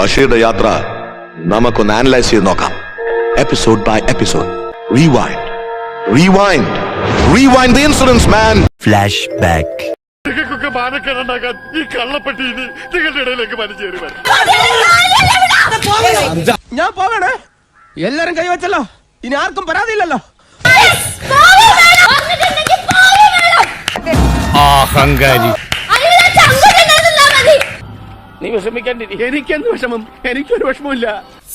ബഷീറുടെ യാത്ര നമുക്കൊന്ന് അനലൈസ് ചെയ്ത് നോക്കാം. Episode by episode rewind rewind rewind the insurance man flash back നിങ്ങൾക്കൊക്കെ മാനക്കേടുണ്ടാക്കാൻ ഈ കള്ളപ്പെട്ടി ഇനി നിങ്ങളുടെ ഇടയിലേക്ക് വലിച്ചേറി ഞാൻ പോകണേ എല്ലാരും കൈവച്ചല്ലോ ഇനി ആർക്കും പരാതിയില്ലല്ലോ. അഹങ്കാരി. നീ വിഷമിക്കാണ്ടിരി എനിക്കെന്ത് വിഷമം? എനിക്കൊരു വിഷമമില്ല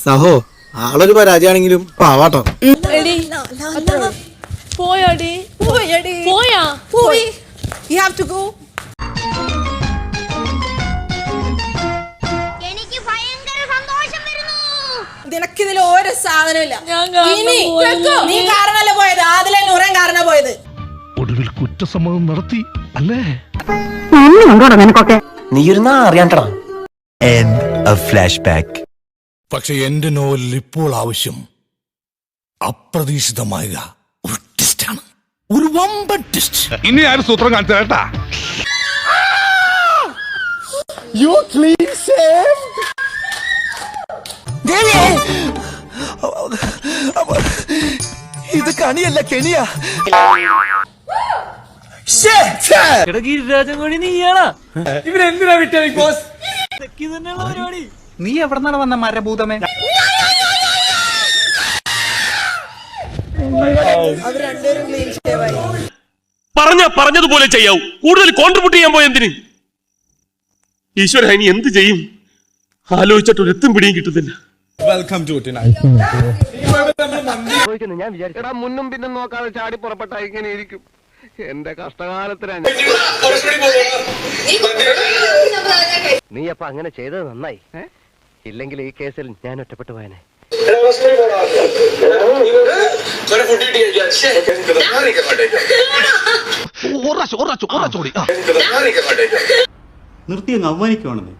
സഹോ ആളൊരു പരാജയാണെങ്കിലും പാവാട്ടോ. പോയാടി. പോയടി. പോയാ? പോയി. യു ഹാവ് ടു ഗോ എനിക്ക് ഭയങ്കര സന്തോഷം വരുന്നു. നിനക്കിതിൽ ഒരു സാധനമില്ല ഞാൻ കാരണം ഇനി പോയല്ലോ. കേൾക്കോ? നീ കാരണല്ല പോയത്? ആദിലെ നൂറേം കാരണ പോയത്. ഒടുവിൽ കുറ്റസമ്മതം നടത്തി അല്ലേ? നീ ഒരു അറിയാണ്ടടാ ഫ്ലാഷ് ബാക്ക് പക്ഷെ എന്റെ നോവലിൽ ഇപ്പോൾ ആവശ്യം അപ്രതീക്ഷിതമായ ഒരു ട്വിസ്റ്റാണ് ഒരു വമ്പൻ ട്വിസ്റ്റ് ഇനി ആരും സൂത്രം കാണിച്ചു കേട്ടാ? യു ഇത് കണിയല്ല കെണിയാ. നീ എവിടെന്നാണ് വന്ന മരഭൂതമേ? പറഞ്ഞ പറഞ്ഞതുപോലെ ചെയ്യാവൂ. കൂടുതൽ കോൺട്രിബ്യൂട്ട് ചെയ്യാൻ പോയ എന്തിന്? ഈശ്വര ഇനി എന്ത് ചെയ്യും? ആലോചിച്ചിട്ട് ഒരു എത്തും പിടിയും കിട്ടുന്നില്ല. എടാ മുന്നും പിന്നും നോക്കാതെ ചാടി പുറപ്പെട്ട ഇങ്ങനെ ഇരിക്കും. എന്റെ കഷ്ടകാലത്തിലാണ് നീ അപ്പൊ അങ്ങനെ ചെയ്തത് നന്നായി. ഇല്ലെങ്കിൽ ഈ കേസിൽ ഞാൻ ഒറ്റപ്പെട്ടു പോയനെ. നിർത്തി അങ്ങ് അവമാനിക്കുവാണെന്നേ.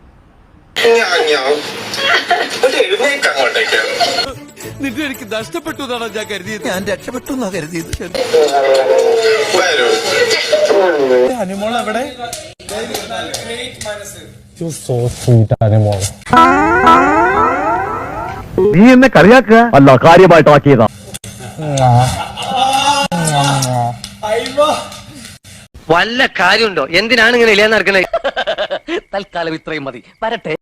നിന്നെ എനിക്ക് നഷ്ടപ്പെട്ടു എന്നാണ് ഞാൻ കരുതിയത്. ഞാൻ രക്ഷപ്പെട്ടു എന്നാ കരുതിയത്. നീ എന്നെ കളിയാക്കുക? അല്ല കാര്യമായിട്ട് ആക്കിയതാ വല്ല കാര്യമുണ്ടോ? എന്തിനാണ് ഇങ്ങനെ ഇല്ലാന്ന് നടക്കുന്നത് തൽക്കാലം ഇത്രയും മതി. വരട്ടെ.